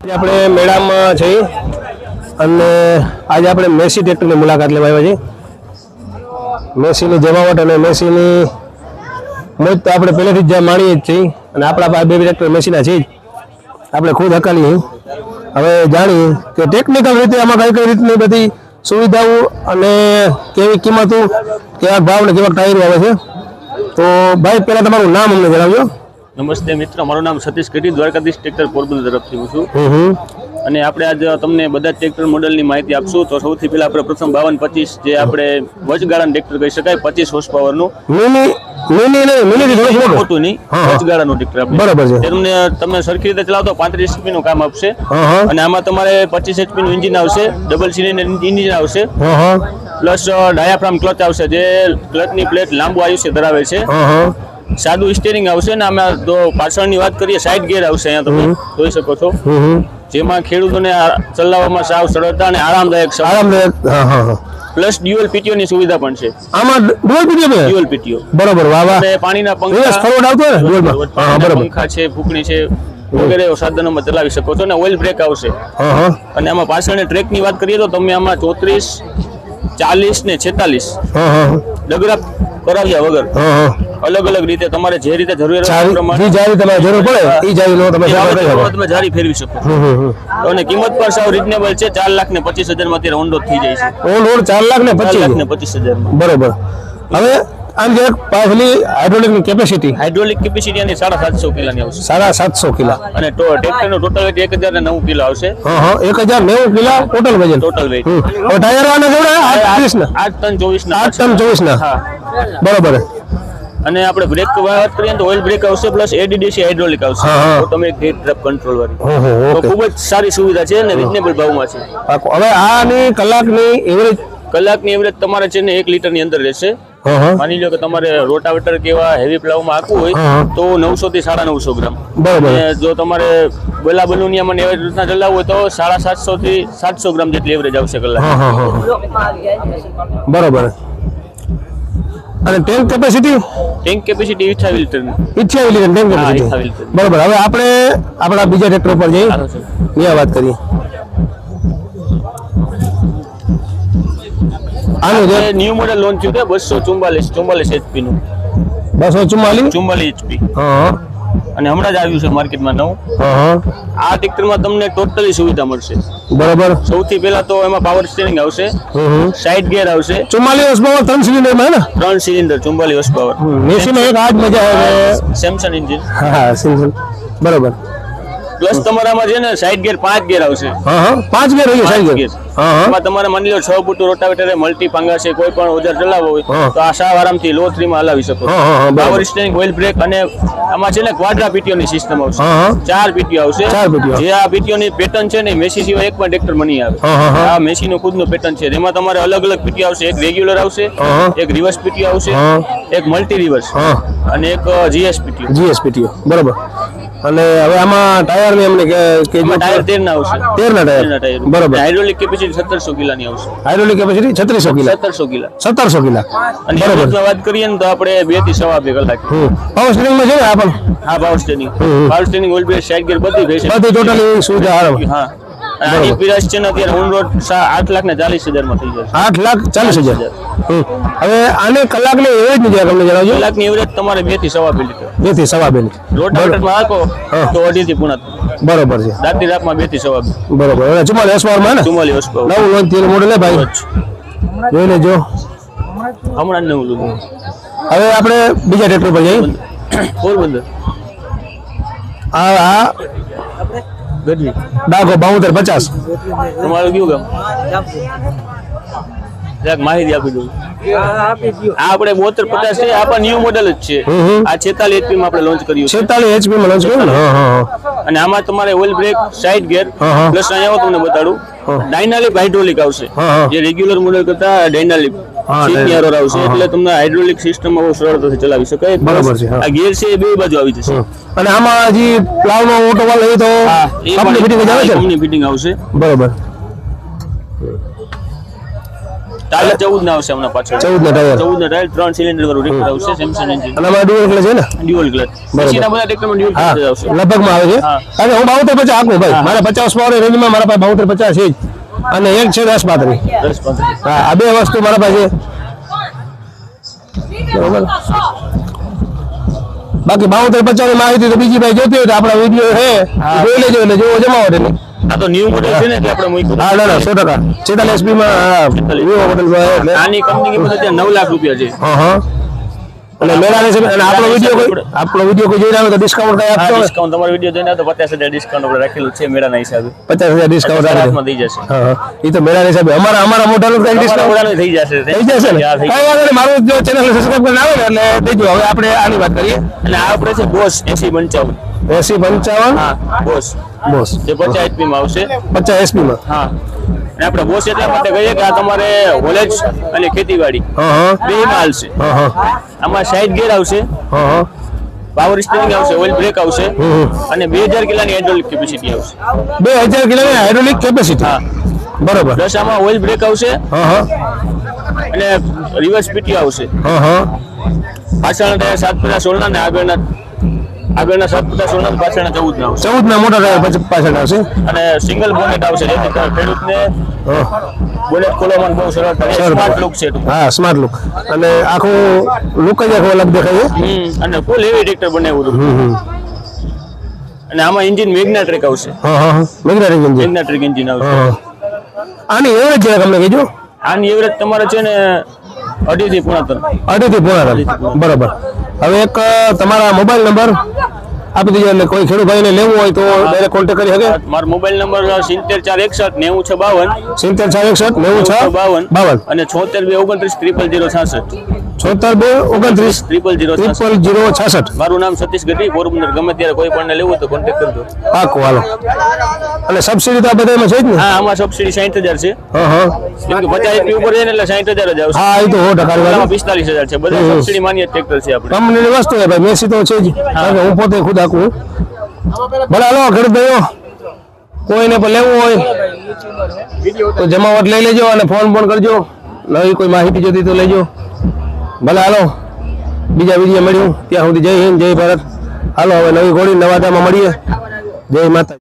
આજે આપણે મેળામાં છીએ અને આજે આપણે મેસી ટ્રેક્ટરની મુલાકાત લેવા આવ્યા છીએ. મેસીની જમાવટ અને મેસીની મોજ તો આપણે પહેલેથી જ માણીએ જ છીએ અને આપણા પાસે બે ટ્રેક્ટર મેસીના છે જ. આપણે ખુદ હકાલીએ હવે જાણીએ કે ટેકનિકલ રીતે આમાં કઈ કઈ રીતની બધી સુવિધાઓ અને કેવી કિંમતો, કેવા ભાવ ને કેવા ટાયરો આવે છે. તો ભાઈ, પહેલાં તમારું નામ અમને જણાવજો. નમસ્તે મિત્ર મારું નામ સતીશ કટી દ્વારકાધીશ ટ્રેક્ટર પોરબંદર તરફથી હું છું. અને આપણે આજે તમને બધા ટ્રેક્ટર મોડલની માહિતી આપશું. તો સૌથી પહેલા આપણે પ્રથમ બાવન પચીસ જે આપણે વચગાળાનું ટ્રેક્ટર કહી શકાય પચીસ હોર્સ પાવરનું મોટું. નહીં. વચગાળાનું ટ્રેક્ટર આપણે. બરાબર છે. તમને તમે સરખી રીતે ચલાવો પાંત્રીસ એચપી નું કામ આપશે. અને આમાં તમારે પચીસ એચપી નું એન્જિન આવશે ડબલ સિલિન્ડર આવશે. પ્લસ ડાયાફ્રામ ક્લચ આવશે જે ક્લચની પ્લેટ લાંબુ આયુષ્ય ધરાવે છે. સાદું સ્ટેરિંગ આવશે ને અમે તો પાછળની વાત કરીએ સાઈડ ગિયર આવશે અહીંયા તમે જોઈ શકો છો. જેમાં ખેડૂતોને ચલાવવામાં સાવ સરળતા અને આરામદાયક આરામદાયક હા હા પ્લસ ડ્યુઅલ પીટીઓ ની સુવિધા પણ છે. આમાં ડ્યુઅલ પીટીઓ છે? ડ્યુઅલ પીટીઓ બરોબર વાહ વાહ. અને પાણીના પંખા પંખા ફરવડ આવતો ને ડ્યુઅલ હા બરોબર. પંખા છે ફૂકણી છે વગેરે સાધનોમાં ચલાવી શકો છો અને ઓઇલ બ્રેક આવશે. અને આમાં પાછળની ટ્રેકની વાત કરીએ તો તમે આમાં ચોત્રીસ ચાલીસ ને છેતાલીસ. ડગરા કરાવ્યા વગર. અલગ અલગ રીતે તમારે જે રીતે જરૂરિયાત જારી તમારે જરૂર પડે એ જારી તમે જારી ફેરવી શકો. અને કિંમત પણ સાવ રિઝનેબલ છે. ચાર લાખ ને પચીસ હજારમાં અત્યારે ઓનરોડ થઈ જાય છે. ઓન રોડ ચાર લાખ ને પચીસ લાખ ને પચીસ હજાર બરોબર. હવે આમ જે પાછલી હાઇડ્રોલિક કેપેસિટી હાઇડ્રોલિક કેપેસિટી આની સાડા સાતસો કિલોની આવશે. સાડા સાતસો કિલા. અને ટ્રેક્ટરનું ટોટલ વેટ એક હજાર ને નવ કિલો આવશે. હા હા એક હજાર નેવું કિલા ટોટલ વજન. ટોટલ વેટ ટાયર વાળા જોડે આઠ ના આઠ ટન ચોવીસ ના આઠ ટન ચોવીસ ના હા. બરોબર. અને આપણે બ્રેક વાત કરીએ તો ઓઇલ બ્રેક આવશે પ્લસ એડીડીસી હાઇડ્રોલિક આવશે. ઓટોમેટિક ગેટ ડ્રપ કંટ્રોલ વાળી. તો ખૂબ જ સારી સુવિધા છે અને રિઝનેબલ ભાવમાં છે. હવે આની કલાકની એવરેજ કલાકની એવરેજ તમારે છે ને એક લીટરની અંદર રહેશે. માની લો કે તમારે રોટાવેટર કેવા હેવી પ્લાવમાં આખવું હોય તો નવસો થી સાડા નવસો ગ્રામ. જો તમારે બોલા બલુનિયામાં એવી રીતના ચલાવવું હોય તો સાડા સાતસો થી સાતસો ગ્રામ જેટલી એવરેજ આવશે કલાક. બરોબર. અને ટેન્ક કેપેસિટી ટેન્ક કેપેસિટી અઠાવી લીટરની. ઈચ્છા લીટર ટેન્ક કેપેસિટી બરોબર. હવે આપણે આપણા બીજા ટ્રેક્ટર ઉપર જઈએ. વાત કરીએ. આનું જે ન્યુ મોડેલ લોન્ચ થયું છે બસો ચુમ્બાલીસ ચુમ્બાલીસ એચપી નું. બસો ચુમ્બાલીસ ચુમ્બાલીસ એચપી અને હમણાં જ આવ્યું છે માર્કેટમાં નવું. આ ટ્રેક્ટરમાં તમને ટોટલી સુવિધા મળશે. બરાબર. સૌથી પહેલા તો એમાં પાવર સ્ટીરિંગ આવશે. સાઇડ ગિયર આવશે. ચુમ્માલી વર્ષ પાવર ત્રણ સિલિન્ડરમાં ને? ત્રણ સિલિન્ડર ચુમ્માલી હોર્સ પાવર મેસીમાં એક આજ મજા આવે. સેમસંગ એન્જિન હા સેમસંગ બરોબર. પ્લસ તમારામાં છે ને સાઈડ ગેર પાંચ ગેર આવશે. હા હા. પાંચ ગેર રહીએ સાઈડ ગેર હા હા. તમારે માની લો છ ફૂટ રોટાવેટર મલ્ટી પાંગા છે કોઈ પણ ઓજાર ચલાવવો હોય તો આ સાવ આરામથી લો થ્રી માં હલાવી શકો હા, હા, હા, પાવર સ્ટેરિંગ ઓઇલ બ્રેક અને આમાં છે ને ક્વાડ્રા પીટીઓ ની સિસ્ટમ આવશે ચાર પીટીઓ આવશે. ચાર. જે આ પીટીઓ ની પેટર્ન છે ને મેસી સિવાય એક પણ ટ્રેક્ટર મની આવે. આ મેસી નું ખુદનું પેટર્ન છે. એમાં તમારે અલગ અલગ પીટીઓ આવશે. એક રેગ્યુલર આવશે. એક રિવર્સ પીટીઓ આવશે એક મલ્ટી રિવર્સ અને એક જીએસ પીટીઓ જીએસપીટીઓ બરોબર. અને હવે આમાં ટાયરની અમને ટાયર તેર ના આવશે. તેર ના ટાયર. ના બરોબર. હાઇડ્રોલિક કેપેસિટી સત્તરસો કિલાની આવશે. હાઇડ્રોલિક કેપેસિટી છત્રીસો કિલા. સત્તરસો કિલા. સત્તરસો કિલા. અને બરોબર. વાત કરીએ ને તો આપણે બેથી સવા બે કલાક. પાવર સ્ટેરિંગમાં છે ને આ પણ? હા power steering. Power steering oil બે સાઈડ ગિયર બધી બધી ટોટલી સુવિધા હા. આની પ્રાઇસ છે ને અત્યારે ઓન રોડ આઠ લાખ ને ચાલીસ હજારમાં થઈ જશે. આઠ લાખ ચાલીસ હજાર. હવે આને એવરેજની જગ્યા તમને જણાવજો. કલાકની એવરેજ તમારે બેથી સવા બે લીટર બેથી સવા બે ની. રોટાવેટરમાં હાકો તો અઢી થી પૂણા બરોબર છે. દાંતી રાતમાં બેથી સવા બે. બરોબર. હવે ચુમ્માલીસ એસવારમાં ને? ચુમ્માલીસ વર્ષ પાવર નવું લોન્ચ થયેલું મોડેલ હે ભાઈ? જોઈ લેજો હમણાં નવું લીધું હવે આપણે બીજા ટ્રેક્ટર પર જઈએ. પોરબંદર આ આ ગઢવી. ડાઘો બાઉતેર પચાસ. તમારું કયું ગામ? જરાક માહિતી આપી દઉં આપણે બોતેર પચાસ છે આપણા પણ ન્યુ મોડેલ જ છે. આ છેતાલીસ એચપી માં આપણે લોન્ચ કર્યું છેતાલીસ એચપી માં લોન્ચ કર્યું અને આમાં તમારે ઓઇલ બ્રેક સાઇડ હા. પ્લસ અહીંયા તમને બતાડું. ડાયનાલિક હાઇડ્રોલિક આવશે. જે રેગ્યુલર મોડેલ કરતા ડાયનાલિક હા, સીટની આવશે એટલે તમને હાઇડ્રોલિક સિસ્ટમ બહુ સરળતાથી ચલાવી શકાય. બરાબર છે, આ ગિયર છે એ બે બાજુ આવી જશે. અને આમાં હજી પ્લાવનો ઓટો વાળ તો કંપની ફિટિંગ આવે છે કંપની ફિટિંગ આવશે. બરોબર. ટાયર ચૌદ ના આવશે હમણાં પાછળ. ચૌદ ના ટાયર ચૌદ ના ટાયર ત્રણ સિલિન્ડર વાળું આવશે સેમસંગ એન્જિન અને આમાં ડુઅલ ક્લચ છે ને? ડ્યુઅલ ક્લચ એસીના બધા ટ્રેક્ટરમાં ડ્યુઅલ ક્લચ આવશે. લગભગમાં આવે છે. અને હું બાવતેર પચાસ આખું ભાઈ. મારા પચાસ પાવર રેન્જમાં મારા પાસે બાવતેર પચાસ છે જ. અને એક છે દસ પાંત્રીસ. હા આ બે વસ્તુ મારા પાસે. બરોબર. બાકી બાવતર પચાસની માહિતી તો બીજી ભાઈ જોતી હોય તો આપણા વીડિયો છે હા. જોઈ લેજો એટલે જોવો જમાવો એની આ તો ન્યુ મોડેલ છે ને એટલે આપણે હા ના ના માં મોડેલ આની કંપની કિંમત અત્યારે લાખ રૂપિયા છે. હા હા. અને મેળાની છે અને આપણો વીડિયો કોઈ આપણો વિડિયો કોઈ જોઈ રહ્યો તો ડિસ્કાઉન્ટ કઈ આપશો? ડિસ્કાઉન્ટ તમારો વીડિયો જોઈને આવે તો 50000 ડિસ્કાઉન્ટ આપણે રાખેલું છે મેળાના હિસાબે. 50000 ડિસ્કાઉન્ટ આપી હાથમાં થઈ જશે. હા હા. એ તો મેળાની હિસાબે અમારા અમારા મોઢાનું કઈ ડિસ્કાઉન્ટ થઈ જશે. થઈ જશે ને? કઈ વાંધો નહીં. મારું જો ચેનલ સબસ્ક્રાઇબ કરીને આવે એટલે દેજો હવે આપણે આની વાત કરીએ. અને આ આપણે છે બોસ એસી પંચાવન. એસી પંચાવન? બોસ. બોસ. જે પચાસ એચપી માં આવશે. પચાસ એસપી માં? હા. અને આપણે બોસ એટલા માટે કહીએ કે આ તમારે હોલેજ અને ખેતીવાડી. બે માં હાલશે. આમાં સાઈડ ગેર આવશે. પાવર સ્ટીરિંગ આવશે ઓઇલ બ્રેક આવશે. અને બે હજાર કિલાની હાઇડ્રોલિક કેપેસિટી આવશે. બે હજાર કિલાની હાઇડ્રોલિક કેપેસિટી હા. બરોબર. પ્લસ આમાં ઓઇલ બ્રેક આવશે. અને રિવર્સ પીટી આવશે. પાછળના ટાયર સાત પચાસ સોળના ને આગળના આગળના સાત પચાસ સોળના ને પાછળના ચૌદ ના ચૌદ ના મોટા ટાયર પાછળ આવશે. અને સિંગલ બોનેટ આવશે જેથી ખેડૂતને બોનેટ ખોલવામાં બહુ સરળ સ્માર્ટ લુક છે. હા સ્માર્ટ લુક અને આખું લુક જ આખું અલગ દેખાય છે. અને ફૂલ હેવી ટ્રેક્ટર બનાવ્યું હતું અને આમાં એન્જિન મેગ્ના ટ્રેક આવશે. હા હા એન્જિન મેગ્ના ટ્રેક એન્જિન આવશે. હા આની એવરેજ જરા તમને કહેજો. આની એવરેજ તમારે છે ને અઢી થી પોણા ત્રણ અઢીથી પોણા ત્રણ. બરોબર. હવે એક તમારા મોબાઈલ નંબર આપી દીજો એટલે કોઈ ખેડૂતભાઈને લેવું હોય તો ડાયરેક્ટ કોન્ટેક્ટ કરી શકે? મારો મોબાઈલ નંબર સિત્તેર ચાર એકસઠ નેવું છ બાવન સિત્તેર ચાર એકસઠ નેવું છ બાવન બાવન. અને છોતેર બે ઓગણત્રીસ ત્રિપલ જીરો છાસઠ. છોતેર બે ઓગણત્રીસ ત્રિપલ જીરો ત્રિપલ જીરો છાસઠ. મારું નામ સતીશ ગઢવી પોરબંદર ગમે ત્યારે કોઈ પણ લેવું તો કોન્ટેક્ટ કરજો. પાકું હાલો. એટલે સબસિડી તો આ બધામાં છે જ ને? હા આમાં સબસિડી સાઠ હજાર છે. પચાસ એચપી ઉપર છે એટલે સાઠ હજાર જ આવશે. હા એ તો હો ટકા પિસ્તાલીસ હજાર છે. બધા સબસિડી માન્ય ટ્રેક્ટર છે આપણે. કંપનીની વસ્તુ છે ભાઈ મેસી તો છે જ. હા. હું પોતે ખુદ આખું ભલે હાલો ખેડૂત ભાઈઓ કોઈને પણ લેવું હોય તો જમાવટ લઈ લેજો અને ફોન ફોન કરજો. નવી કોઈ માહિતી જોતી તો લેજો. ભલે, હાલો. બીજા વીડિયો મળ્યું. ત્યાં સુધી જય હિન્દ, જય ભારત. હાલો, હવે નવી ઘોડી નવા દામાં મળીએ. જય માતા